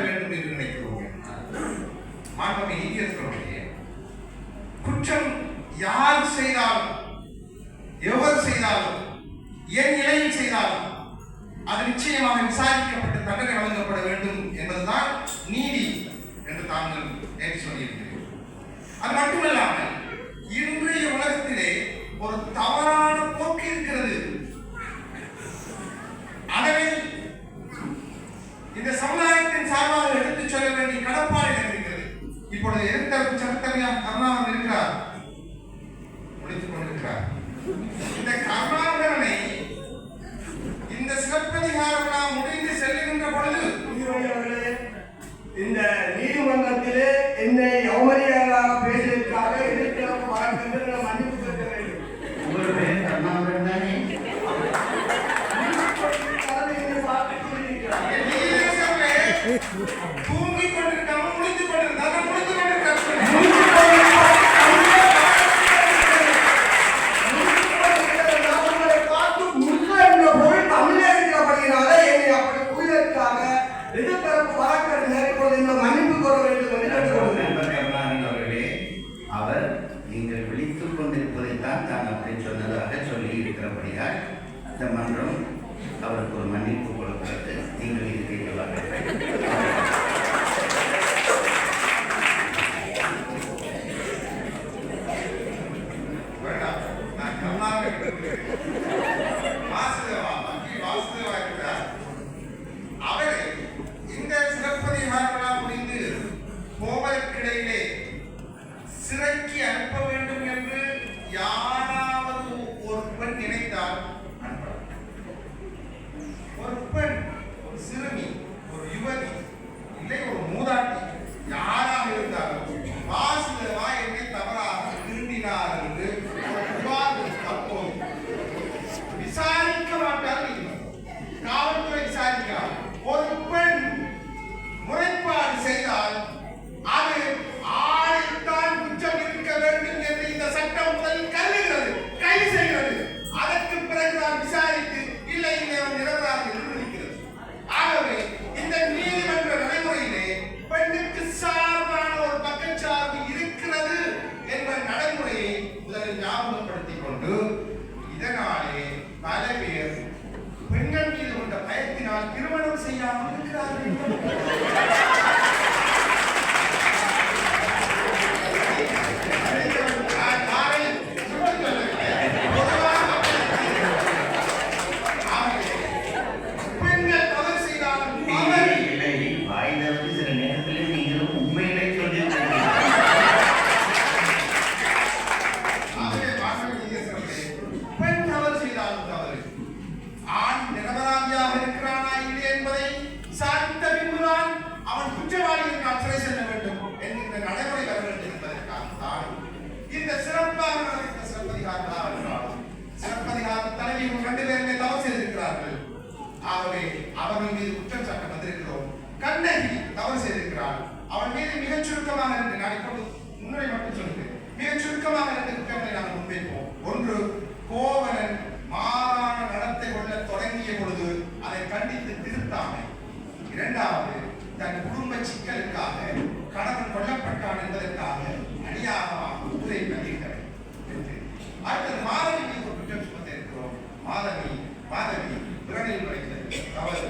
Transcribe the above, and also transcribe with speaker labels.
Speaker 1: வேண்டும் என்று நினைக்கிறோம். மாண்புமை குற்றம் யார் செய்தாலும் எவர் செய்தாலும் என் நிலையில் செய்தாலும் அது நிச்சயமாக விசாரிக்கப்பட்டு தண்டனை வழங்கப்பட வேண்டும் என்பதுதான் நீதி என்று தாங்கள் நேற்று சொல்லியிருக்கிறேன் அது மட்டுமல்லாமல் இன்றைய உலகத்திலே ஒரு தவறான இந்த கருணாகரனை இந்த சிறப்பதிகார விழா முடிந்து செல்லுகின்ற பொழுது
Speaker 2: இந்த நீதிமன்றத்திலே என்னை அவமரியாதையாக பேசியதற்காக வழக்கென்று நான் மன்னிப்பு கேட்க வேண்டும்.
Speaker 3: உங்கள் பேர் கருணாகரன் தானே
Speaker 1: தூங்கிக் கொண்டிருக்காம முடித்துக் கொண்டிருந்தாங்க முடித்துக் கொண்டிருக்காங்க
Speaker 2: நான் உங்களை பார்த்து முல்லை என்ற பொருள் தமிழே இருக்கிறபடியினாலே என்னை அப்படி கூறியதற்காக எதிர்த்தரப்பு வழக்கறிஞர் இப்பொழுது இந்த மன்னிப்பு கோர வேண்டும் என்று கேட்டுக்கொள்கிறேன்
Speaker 3: நண்பர் கருணாகரன் அவர்களே அவர் நீங்கள் விழித்துக் கொண்டிருப்பதைத்தான் தான் அப்படி சொன்னதாக சொல்லி இருக்கிறபடியால் இந்த மன்றம் அவருக்கு ஒரு மன்னிப்பு கொடுக்கிறது. நீங்கள் இருக்கிறீர்களா?
Speaker 1: வேண்டாம். அவரை இந்த சிறப்பதிகார முடிந்து போவதற்கிடையிலே திருமணம் செய்யாமல் இருக்கிறார்கள். குற்றவாளிகளுக்கு நாம் சிறை செல்ல வேண்டும் என்கின்ற நடைமுறை வர வேண்டும் என்பதற்காகத்தான் இந்த சிறப்பாக இந்த சிறப்பதிகாரம் என்றாலும் சிறப்பதிகார தலைவியும் ரெண்டு பேருமே தவறு செய்திருக்கிறார்கள். ஆகவே அவர்கள் மீது குற்றம் சாட்ட வந்திருக்கிறோம் கண்ணகி தவறு செய்திருக்கிறார். அவன் மீது மிகச் சுருக்கமாக இருந்து நான் இப்போது முன்னுரை மட்டும் சொல்கிறேன் மிகச் சுருக்கமாக இருந்து குற்றங்களை நாங்கள் முன்வைப்போம் ஒன்று கோவலன் மாறான நடத்தை கொள்ள தொடங்கிய பொழுது அதை கண்டித்து திருத்தாமை இரண்டாவது தன் குடும்ப சிக்கலுக்காக கணவன் கொல்லப்பட்டான் என்பதற்காக அடியாகமாக ஊரை பதித்தவை அடுத்தது மாதவி ஒரு குற்றம் மாதவி மாதவி பிறனில் படைத்தது தவறு.